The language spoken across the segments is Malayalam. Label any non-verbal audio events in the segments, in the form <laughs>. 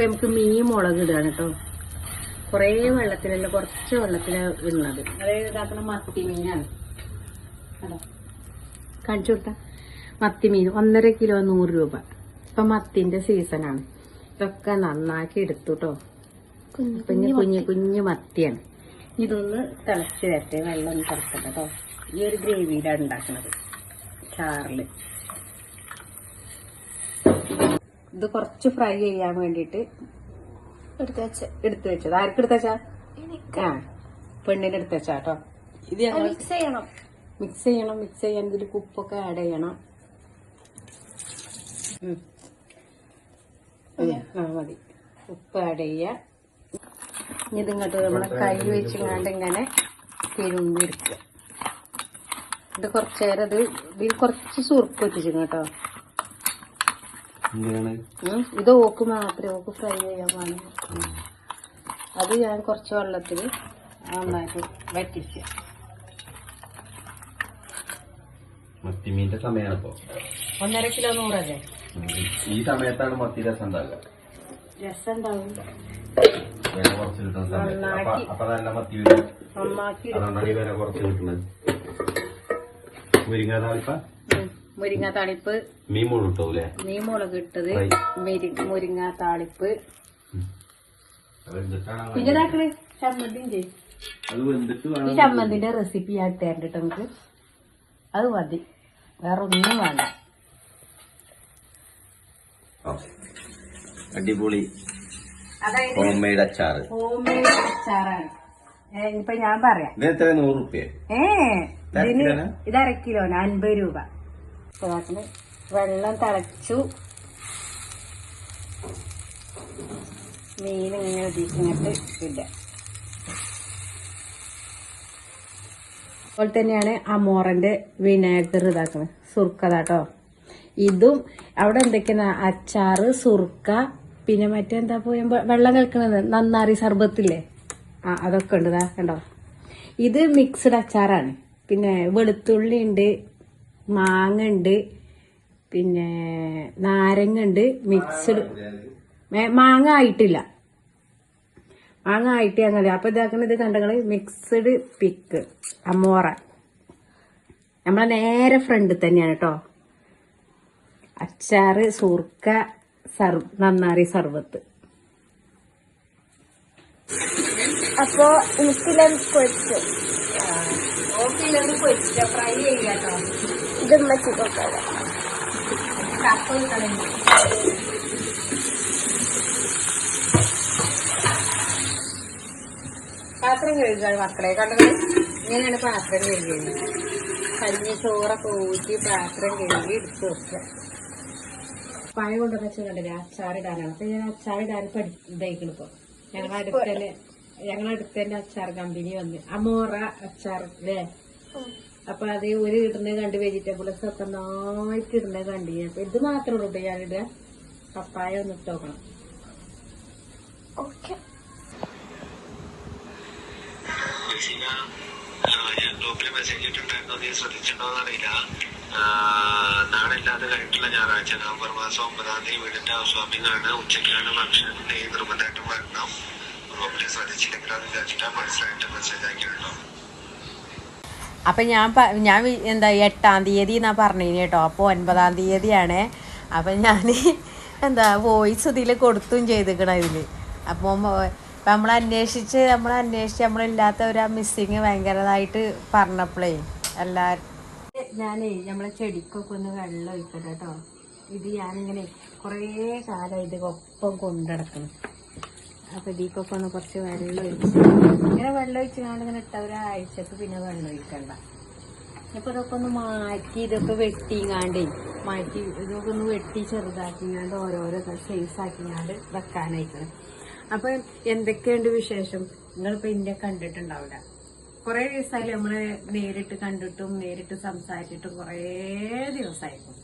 ഇപ്പൊ നമുക്ക് മീൻ മുളക് ഇടാണ് കേട്ടോ. കുറേ വെള്ളത്തിലല്ല കുറച്ച് വെള്ളത്തിലാണ് ഇടുന്നത്. അതായത് ഇതാക്കുന്ന മത്തി മീനാണ്. അതാ കാണിച്ചു കൊടുത്ത. മത്തി മീൻ ഒന്നര കിലോ നൂറ് രൂപ. ഇപ്പൊ മത്തിന്റെ സീസണാണ് ഇതൊക്കെ നന്നാക്കി എടുത്തു കേട്ടോ കുഞ്ഞു കുഞ്ഞു കുഞ്ഞു മത്തിയാണ്. ഇതൊന്ന് തിളച്ച് വരട്ടെ. വെള്ളം ഒന്ന് തിളക്കട്ടെ കേട്ടോ ഈ ഒരു ഗ്രേവിയിലാണ് ഉണ്ടാക്കുന്നത് ചാറിൽ. ഇത് കുറച്ച് ഫ്രൈ ചെയ്യാൻ വേണ്ടിയിട്ട് എടുത്ത് വെച്ച് എടുത്തു വെച്ചത്. ആർക്ക് എടുത്ത വെച്ചാ? ആ പെണ്ണിന് എടുത്ത് വെച്ചാ കേട്ടോ ഇത് ഞങ്ങൾ മിക്സ് ചെയ്യണം. മിക്സ് ചെയ്യണം മിക്സ് ചെയ്യാൻ ഇതിൽ ഉപ്പൊക്കെ ആഡ് ചെയ്യണം. ആ മതി. ഉപ്പ് ആഡ് ചെയ്യുക. ഇതിങ്ങോട്ട് നമ്മളെ കൈ വെച്ചിങ്ങാണ്ട് ഇങ്ങനെ തിരുമ്പിരിക്കുക ഇത് കുറച്ചേരം ഇത് ഇതിൽ കുറച്ച് സുറുക്ക് വെച്ചിരിക്കും കേട്ടോ. ഇത് ഓക്ക് മാത്രമേ ഓക്ക് ഫ്രൈ ചെയ്യാൻ പാടില്ല അത് ഞാൻ കുറച്ച് വെള്ളത്തിൽ നന്നായിട്ട് വറ്റിച്ച്. മത്തിമീന്റെ സമയമാണ് ഇപ്പോ. ഒന്നര കിലോ നൂറല്ലേ ഈ സമയത്താണ് മത്തി രസം ഉണ്ടാകുക രസം ഉണ്ടാവും. വില കുറച്ച് കിട്ടുന്ന സമയത്ത്. അപ്പൊ നന്നാക്കി. അപ്പൊ നല്ല മത്തി വരും അതുകൊണ്ടാണ് ഈ വില കുറച്ച് കിട്ടുന്നത്. മുരിങ്ങ താളിപ്പ? ഉം. മുരിങ്ങ താളിപ്പ്. മീൻ മുഴുട്ടോ അല്ലേ നീ മുളക് ഇട്ടത് മുരിങ്ങ താളിപ്പ്. പിന്നെ അത് വെന്തിട്ട് ഈ ചമ്മന്തിന്റെ റെസിപ്പി ഞാൻ തരണ്ട കേട്ടോ നമുക്ക് അത് മതി. വേറെ ഒന്നും വേണ്ട. അടിപൊളി. ഹോം മെയ്ഡ് അച്ചാറ്. ഹോം മെയ്ഡ് അച്ചാറാണ് ഇപ്പൊ ഞാൻ പറയാം. ഏ? ഇത് അര കിലോന് അൻപത് രൂപ. ഇതാക്കണ്. വെള്ളം തിളച്ചു. മീൻ ഇങ്ങനെ ഉദ്ദേശിച്ചിട്ട് ഇല്ല അതുപോലെ തന്നെയാണ് അമോറന്റെ വിനാഗർ ഇതാക്കുന്നത് സുർക്കതാട്ടോ ഇതും അവിടെ എന്തൊക്കെയാണ്? അച്ചാറ് സുർക്ക പിന്നെ മറ്റെന്താ പോയ വെള്ളം കലക്കണത്? നന്നാറി സർബത്തില്ലേ? ആ അതൊക്കെ ഉണ്ട് കണ്ടോ. ഇത് മിക്സ്ഡ് അച്ചാറാണ്. പിന്നെ വെളുത്തുള്ളി ഉണ്ട്. മാങ്ങ ഉണ്ട് പിന്നെ നാരങ്ങ ഉണ്ട് മിക്സ്ഡ് മാങ്ങ ആയിട്ടില്ല. മാങ്ങ ആയിട്ട് അങ്ങനെ അപ്പൊ ഇതാക്കുന്ന ഇത് കണ്ടങ്ങൾ മിക്സ്ഡ് പിക്ക്. അമോറ. നമ്മളെ നേരെ ഫ്രണ്ട് തന്നെയാണ് കേട്ടോ. അച്ചാറ് സൂർക്ക സർവ് നന്നാറി സർവത്ത്. അപ്പൊ എനിക്കില്ലാം പൊരിച്ചു? ഫ്രൈ ചെയ്യാട്ടോ. ഇത് കൊടുക്കാം പാത്രം കഴുകാണ് മക്കളെ. കണ്ടത് ഇങ്ങനെയാണ് പാത്രം കഴുകിയത് കഞ്ഞി ചോറൊക്കെ ഊറ്റി പാത്രം കഴുകി എടുത്തു വെക്കുക. പഴം കൊണ്ടുവന്ന് വെച്ചാൽ കണ്ടില്ലേ അച്ചാറിടാനാണ്. അപ്പൊ ഞാൻ അച്ചാറിടാൻ ഇതായിക്കണം ഇപ്പൊ. ഞങ്ങളുടെ അടുത്ത് തന്നെ ഞങ്ങളുടെ അടുത്ത് തന്നെ അച്ചാർ കമ്പനി വന്ന്. അമോറ അച്ചാർ അല്ലേ? അപ്പൊ അത് ഒരു ഇടുന്ന കണ്ട് വെജിറ്റബിൾസ് ഒക്കെ നന്നായിട്ട് ഇടുന്ന കണ്ടി അപ്പൊ ഇത് മാത്രമേ ഉള്ളൂ കേട്ടോ ഞാനിടുക പപ്പായ ഒന്ന് ഇട്ട് നോക്കണം. ഞാൻ ഗ്രൂപ്പിൽ മെസ്സേജ് ഇട്ടിട്ടുണ്ടായിരുന്നു. നീ ശ്രദ്ധിച്ചിട്ടുണ്ടോന്ന് അറിയില്ല ആ, കഴിഞ്ഞിട്ടുള്ള ഞായറാഴ്ച നവംബർ മാസം ഒമ്പതാം തീയതി വീടിന്റെ ഹൗസ് വാമിംഗ് ആണ്. ഉച്ചയ്ക്കാണ് ഫംഗ്ഷൻ നീ നിർബന്ധമായിട്ടും വരണം. ഗ്രൂപ്പിൽ ശ്രദ്ധിച്ചില്ലെങ്കിൽ അത് വിചാരിച്ചിട്ടാ മനസ്സിലായിട്ട് മെസ്സേജ് ആക്കിയിട്ടുണ്ടോ അപ്പം ഞാൻ ഞാൻ എന്താ എട്ടാം തീയതി എന്നാ പറഞ്ഞു കേട്ടോ. അപ്പോൾ ഒൻപതാം തീയതിയാണ്. അപ്പം ഞാൻ <laughs> എന്താ വോയിസ് ഇതിൽ കൊടുത്തും ചെയ്തിക്കണം ഇതിൽ അപ്പോൾ ഇപ്പം നമ്മൾ അന്വേഷിച്ച് നമ്മൾ അന്വേഷിച്ച് നമ്മളില്ലാത്ത ഒരു മിസ്സിങ് ഭയങ്കരതായിട്ട് പറഞ്ഞപ്പോഴേ എല്ലാവരും ഞാനേ നമ്മളെ ചെടിക്കൊക്കെ ഒന്ന് വെള്ളം ഒഴിക്കട്ടെ കേട്ടോ. ഇത് ഞാനിങ്ങനെ കുറേ കാലം ഇത് ഒപ്പം കൊണ്ടുനടക്കണം അപ്പൊ ഇതിക്കൊക്കെ ഒന്ന് കുറച്ച് വെള്ളം ഒഴിച്ച് ഇങ്ങനെ വെള്ളം ഒഴിച്ച് കാണാൻ ഇങ്ങനെ ഇട്ട ഒരാഴ്ചക്ക് പിന്നെ വെള്ളം ഒഴിക്കണ്ട. ഇപ്പൊ ഇതൊക്കെ ഒന്ന് മാറ്റി ഇതൊക്കെ വെട്ടിങ്ങാണ്ടേ മാറ്റി ഇതൊക്കെ ഒന്ന് വെട്ടി ചെറുതാക്കിങ്ങാണ്ട് ഓരോരോ സൈസ് ആക്കിങ്ങാണ്ട് വെക്കാനായിക്കണം. അപ്പൊ എന്തൊക്കെയുണ്ട് വിശേഷം? നിങ്ങളിപ്പോ ഇന്ത്യ കണ്ടിട്ടുണ്ടാവില്ല. കൊറേ ദിവസമായാലും നമ്മൾ നേരിട്ട് കണ്ടിട്ടും നേരിട്ട് സംസാരിച്ചിട്ടും കുറേ ദിവസമായിരുന്നു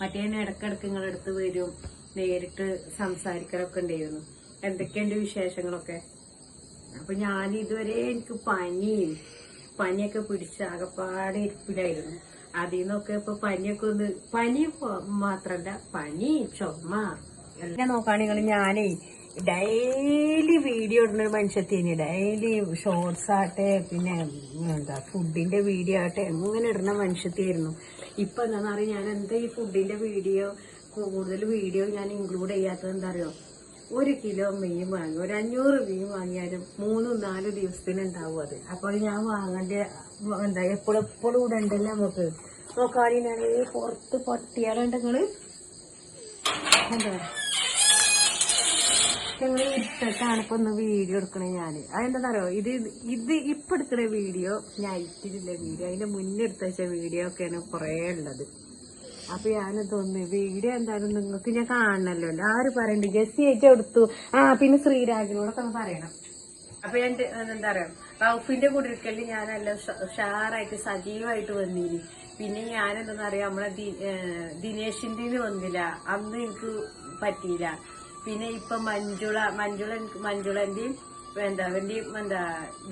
മറ്റേ ഇടക്കിടക്ക് നിങ്ങളെടുത്ത് വരും നേരിട്ട് സംസാരിക്കലൊക്കെ ഉണ്ടായിരുന്നു. എന്തൊക്കെയുണ്ട് വിശേഷങ്ങളൊക്കെ? അപ്പൊ ഞാൻ ഇതുവരെ എനിക്ക് പനി പനിയൊക്കെ പിടിച്ച് ആകപ്പാടെ ഇരിപ്പിലായിരുന്നു. അതിൽ നിന്നൊക്കെ ഇപ്പൊ പനിയൊക്കെ ഒന്ന് പനി മാത്രല്ല പനി ചുമ എല്ലാം. നോക്കുകയാണെങ്കിൽ ഞാനേ ഡെയിലി വീഡിയോ ഇടുന്ന ഒരു മനുഷ്യത്തിന് ഡെയിലി ഷോർട്സ് ആട്ടെ പിന്നെ എന്താ ഫുഡിന്റെ വീഡിയോ ആട്ടെ എങ്ങനെ ഇടുന്ന മനുഷ്യത്തിയായിരുന്നു. ഇപ്പൊ എന്താണെന്ന് അറിയാം? ഞാൻ എന്താ ഈ ഫുഡിന്റെ വീഡിയോ കൂടുതൽ വീഡിയോ ഞാൻ ഇൻക്ലൂഡ് ചെയ്യാത്തത് എന്താ അറിയോ? ഒരു കിലോ മീൻ വാങ്ങി ഒരു അഞ്ഞൂറ് മീൻ വാങ്ങിയാലും മൂന്നും നാലും ദിവസത്തിന് ഉണ്ടാവും അത്. അപ്പോൾ ഞാൻ വാങ്ങേണ്ട എന്താ എപ്പോഴും എപ്പോഴും ഉണ്ടല്ലോ നമുക്ക്. നോക്കാളിനാണെങ്കിൽ പുറത്ത് പുറത്ത് പട്ടിയാളുണ്ടെങ്ങൾ എന്താ? ഞങ്ങൾ ഇട്ടിട്ടാണ് ഇപ്പൊ ഒന്ന് വീഡിയോ എടുക്കണേ ഞാൻ അതെന്താണെന്നറിയോ ഇത് ഇത് ഇപ്പൊ എടുക്കണ വീഡിയോ ഞാൻ ഇട്ടിട്ടില്ല വീഡിയോ. അതിന്റെ മുന്നേ എടുത്ത വീഡിയോ ഒക്കെയാണ് കുറേ ഉള്ളത്. അപ്പൊ ഞാനിതൊന്ന് വീഡിയോ എന്തായാലും നിങ്ങൾക്ക് ഞാൻ കാണണല്ലോ. ആര് പറയണ്ട് ജെസ്സി ആയിട്ട് എടുത്തു. ആ പിന്നെ ശ്രീരാഗിനോടൊക്കെ ഒന്ന് പറയണം. അപ്പൊ ഞാൻ എന്താ പറയാ റൌഫിന്റെ ഇരിക്കലിൽ ഞാൻ നല്ല ഉഷ- ഉഷാറായിട്ട് സജീവമായിട്ട് വന്നിനി. പിന്നെ ഞാൻ എന്താ പറയാ നമ്മളെ ദി- ദിനേശിന്റെ വന്നില്ല. അന്ന് എനിക്ക് പറ്റിയില്ല. പിന്നെ ഇപ്പൊ മഞ്ജുള മഞ്ജുള മഞ്ജുളന്റെയും എന്താ അവന്റെയും എന്താ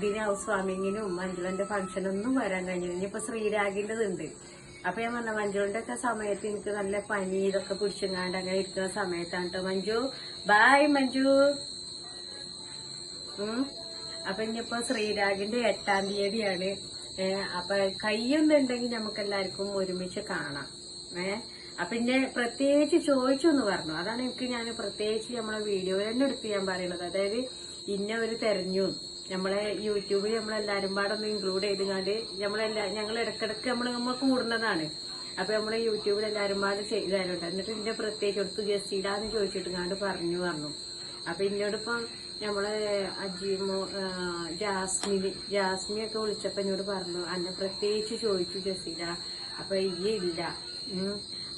ദിന ഹൗസ് വാമിങ്ങിനും മഞ്ജുളന്റെ ഫംഗ്ഷനൊന്നും വരാൻ കഴിഞ്ഞില്ല. ഇനിയിപ്പോ ശ്രീരാഗിന്റെത് ഉണ്ട് അപ്പൊ ഞാൻ പറഞ്ഞ മഞ്ജുവിന്റെ ഒക്കെ സമയത്ത് എനിക്ക് നല്ല പനി ഇതൊക്കെ പിടിച്ചെങ്ങാണ്ട് അങ്ങനെ ഇരിക്കുന്ന സമയത്താണ് കേട്ടോ മഞ്ജു ബായ് മഞ്ജു. അപ്പൊ ഇനിയിപ്പോ ശ്രീരാഗിന്റെ എട്ടാം തീയതിയാണ്. അപ്പൊ കയ്യൊന്നുണ്ടെങ്കിൽ നമുക്ക് എല്ലാവർക്കും ഒരുമിച്ച് കാണാം. ഏഹ് അപ്പൊ പിന്നെ പ്രത്യേകിച്ച് ചോദിച്ചു എന്ന് പറഞ്ഞു. അതാണ് എനിക്ക് ഞാൻ പ്രത്യേകിച്ച് നമ്മളെ വീഡിയോ തന്നെ എടുത്ത് ഞാൻ പറയുന്നത് അതായത് ഇന്ന ഒരു തെരഞ്ഞു. നമ്മളെ യൂട്യൂബിൽ നമ്മളെല്ലാരും ഒന്ന് ഇൻക്ലൂഡ് ചെയ്തുകൊണ്ട് നമ്മളെല്ലാ ഞങ്ങൾ ഇടക്കിടക്ക് നമ്മൾ നമ്മൾ കൂടുന്നതാണ് അപ്പൊ നമ്മളെ യൂട്യൂബിൽ എല്ലാരും പാട് ചെയ്താലുണ്ട് എന്നിട്ട് ഇതിന്റെ പ്രത്യേകിച്ച് എടുത്ത് ചോദിച്ചിട്ട് കണ്ട് പറഞ്ഞു പറഞ്ഞു. അപ്പൊ എന്നോടിപ്പം നമ്മളെ അജീമോ ജാസ്മി ഒക്കെ വിളിച്ചപ്പോ എന്നോട് പറഞ്ഞു അന്നെ പ്രത്യേകിച്ച് ചോദിച്ചു ജസീല അപ്പൊ ഈ ഇല്ല.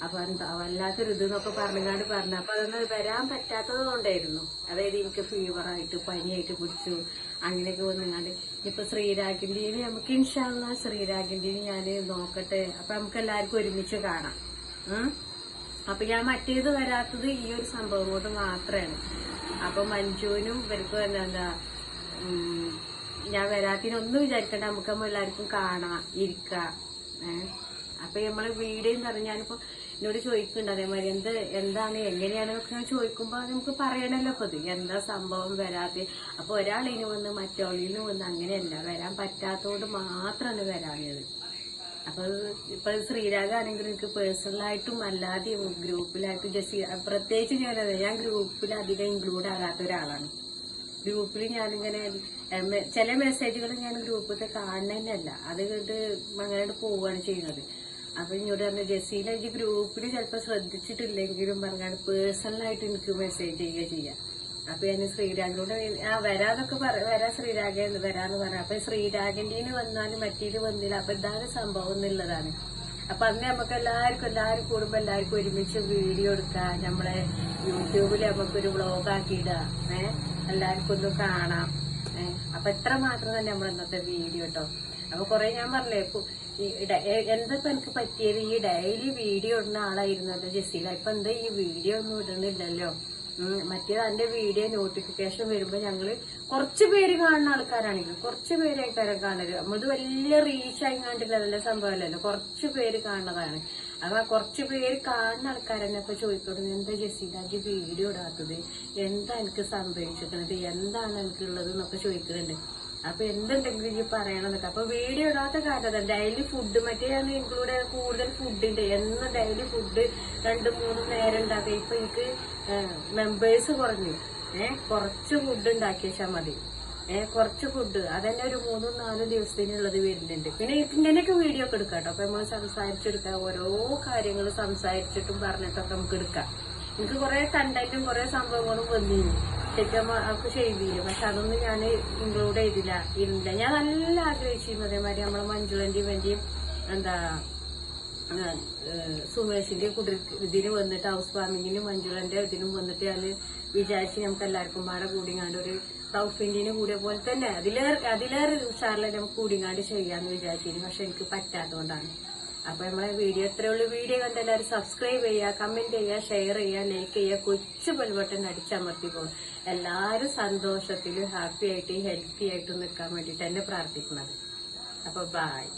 അപ്പൊ എന്താ വല്ലാത്തൊരു ഇത് എന്നൊക്കെ പറഞ്ഞാണ്ട് പറഞ്ഞു. അപ്പൊ അതൊന്ന് വരാൻ പറ്റാത്തത് കൊണ്ടായിരുന്നു. അതായത് എനിക്ക് ഫീവറായിട്ട് പനിയായിട്ട് പിടിച്ചു. അങ്ങനെയൊക്കെ വന്നുകാണ്ട് ഇപ്പൊ ശ്രീരാഗിന്റെയും നമുക്ക് ഇൻഷാല്ല ശ്രീരാഗിന്റെയും ഞാൻ നോക്കട്ടെ. അപ്പൊ നമുക്ക് എല്ലാവർക്കും ഒരുമിച്ച് കാണാം. അപ്പൊ ഞാൻ മറ്റേത് വരാത്തത് ഈ ഒരു സംഭവം കൊണ്ട് മാത്രമാണ് അപ്പൊ മഞ്ജുവിനും ഇവർക്കും എന്താ ഞാൻ വരാത്തിനൊന്നും വിചാരിക്കണ്ട. നമുക്ക് എല്ലാവർക്കും കാണാം ഇരിക്കാം. ഏഹ് അപ്പൊ നമ്മൾ വീഡിയോ എന്ന് പറഞ്ഞാൽ ഞാനിപ്പോ എന്നോട് ചോദിക്കുന്നുണ്ട് അതേമാതിരി എന്ത് എന്താണ് എങ്ങനെയാണ് ഞാൻ ചോദിക്കുമ്പോ നമുക്ക് പറയണല്ലോ അപ്പൊ എന്താ സംഭവം വരാതെ അപ്പൊ ഒരാളിന് വന്ന് മറ്റൊളിന് വന്ന് അങ്ങനെയല്ല. വരാൻ പറ്റാത്തതുകൊണ്ട് മാത്രമാണ് വരാഞ്ഞത് അപ്പൊ ഇപ്പൊ ശ്രീരാഗാണെങ്കിൽ എനിക്ക് പേഴ്സണലായിട്ടും അല്ലാതെയും ഗ്രൂപ്പിലായിട്ടും ജസ്റ്റ് പ്രത്യേകിച്ച് ഞാൻ ഞാൻ ഗ്രൂപ്പിൽ അധികം ഇൻക്ലൂഡ് ആകാത്ത ഒരാളാണ്. ഗ്രൂപ്പിൽ ഞാനിങ്ങനെ ചില മെസ്സേജുകൾ ഞാൻ ഗ്രൂപ്പിൽ കാണുന്നതന്നെയല്ല. അത് കണ്ട് അങ്ങനെ പോവുകയാണ് ചെയ്യുന്നത്. അപ്പൊ ഇങ്ങോട്ട് പറഞ്ഞ ജസീല എനിക്ക് ഗ്രൂപ്പിൽ ചിലപ്പോൾ ശ്രദ്ധിച്ചിട്ടില്ലെങ്കിലും പറഞ്ഞാൽ പേഴ്സണലായിട്ട് എനിക്ക് മെസ്സേജ് ചെയ്യുക ചെയ്യാം. അപ്പൊ ഞാൻ ശ്രീരാഗിനോട് ആ വരാന്നൊക്കെ പറ വരാ ശ്രീരാഗ വരാന്ന് പറയാം അപ്പൊ ശ്രീരാഗിന്റെ വന്നാലും മറ്റേത് വന്നില്ല. അപ്പൊ ഇതാണ് സംഭവം എന്നുള്ളതാണ്. അപ്പൊ അന്ന് നമുക്ക് എല്ലാവർക്കും എല്ലാവരും കൂടുമ്പോ എല്ലാവർക്കും ഒരുമിച്ച് വീഡിയോ എടുക്കാം. നമ്മളെ യൂട്യൂബിൽ നമുക്കൊരു വ്ളോഗ് ആക്കിയിടാം. ഏഹ് എല്ലാവർക്കും ഒന്ന് കാണാം. ഏഹ് അപ്പൊ എത്ര മാത്രം തന്നെ നമ്മൾ ഇന്നത്തെ വീഡിയോ കേട്ടോ അപ്പൊ കൊറേ ഞാൻ പറഞ്ഞേ എന്താ എനിക്ക് പറ്റിയത്? ഈ ഡെയിലി വീഡിയോ ഇടുന്ന ആളായിരുന്നല്ലോ ജസീല ഇപ്പൊ എന്താ ഈ വീഡിയോ ഒന്നും ഇടുന്നില്ലല്ലോ? മറ്റേത് അതിന്റെ വീഡിയോ നോട്ടിഫിക്കേഷൻ വരുമ്പോ ഞങ്ങൾ കുറച്ച് പേര് കാണുന്ന ആൾക്കാരാണെങ്കിലും കുറച്ച് പേര് ആൾക്കാരെ കാണരുത് നമ്മളത് വലിയ റീച്ച് ആയി കണ്ടില്ല നല്ല സംഭവമല്ലല്ലോ? കുറച്ച് പേര് കാണുന്നതാണ്. അപ്പൊ ആ കുറച്ച് പേര് കാണുന്ന ആൾക്കാരെന്നെ ഇപ്പൊ ചോദിക്കുന്നത് എന്താ ജസീലാജി വീഡിയോ ഇടാത്തത്? എന്താ എനിക്ക് സംഭവിച്ചിരിക്കണത്? എന്താണ് എനിക്കുള്ളത് എന്നൊക്കെ ചോദിക്കുന്നുണ്ട് അപ്പൊ എന്തുണ്ടെങ്കിലും ഈ പറയണമെന്നൊക്കെ അപ്പൊ വീഡിയോ ഇടാത്ത കാരണം ഡെയിലി ഫുഡ് മറ്റേ ഞാൻ ഇൻക്ലൂഡ് കൂടുതൽ ഫുഡിന്റെ എന്നും ഡെയിലി ഫുഡ് രണ്ട് മൂന്ന് നേരം ഉണ്ടാക്കുക ഇപ്പൊ എനിക്ക് മെമ്പേഴ്സ് കുറഞ്ഞു. ഏഹ് കുറച്ച് ഫുഡ് ഉണ്ടാക്കിയ വെച്ചാൽ മതി. ഏഹ് കുറച്ച് ഫുഡ് അതന്നെ ഒരു മൂന്നും നാലും ദിവസത്തിനുള്ളത് വരുന്നുണ്ട്. പിന്നെ ഇങ്ങനെയൊക്കെ വീഡിയോ ഒക്കെ എടുക്കാം കേട്ടോ. അപ്പൊ നമ്മൾ സംസാരിച്ചെടുക്കാം. ഓരോ കാര്യങ്ങൾ സംസാരിച്ചിട്ടും പറഞ്ഞിട്ടൊക്കെ നമുക്ക് എടുക്കാം. എനിക്ക് കുറെ കണ്ടന്റും കുറെ സംഭവങ്ങളും വന്നിരുന്നു ശരിക്കും അവർക്ക് ചെയ്തില്ല? പക്ഷെ അതൊന്നും ഞാൻ ഇൻക്ലൂഡ് ചെയ്തില്ല ഇരുന്നില്ല. ഞാൻ നല്ല ആഗ്രഹിച്ചിരുന്നു അതേമാതിരി നമ്മളെ മഞ്ജുളന്റെയും വേണ്ടിയും എന്താ സുമേഷിന്റെ കുടി ഇതിന് വന്നിട്ട് ഹൗസ് ഫാമിങ്ങിനും മഞ്ജുളന്റെ ഇതിനും വന്നിട്ട് ഞാൻ വിചാരിച്ച് നമുക്ക് എല്ലാവർക്കും പാടെ കൂടിങ്ങാണ്ട് ഒരു സൗഫിന്റിന് കൂടിയ പോലെ തന്നെ അതിലേറെ അതിലേറെ ഉഷാറിലെ നമുക്ക് കൂടിങ്ങാണ്ട് ചെയ്യാന്ന് വിചാരിച്ചിരുന്നു. പക്ഷെ എനിക്ക് പറ്റാത്തതുകൊണ്ടാണ്. അപ്പൊ നമ്മളെ വീഡിയോ എത്രയേ ഉള്ളൂ. വീഡിയോ കണ്ട് എല്ലാവരും സബ്സ്ക്രൈബ് ചെയ്യുക കമന്റ് ചെയ്യുക ഷെയർ ചെയ്യുക ലൈക്ക് ചെയ്യുക കൊച്ചു ബെൽബട്ടൺ അടിച്ചമർത്തി പോകും എല്ലാവരും സന്തോഷത്തിലും ഹാപ്പി ആയിട്ട് ഹെൽത്തി ആയിട്ട് നിൽക്കാൻ വേണ്ടിയിട്ട് തന്നെ പ്രാർത്ഥിക്കുന്നത്. അപ്പൊ ബായ്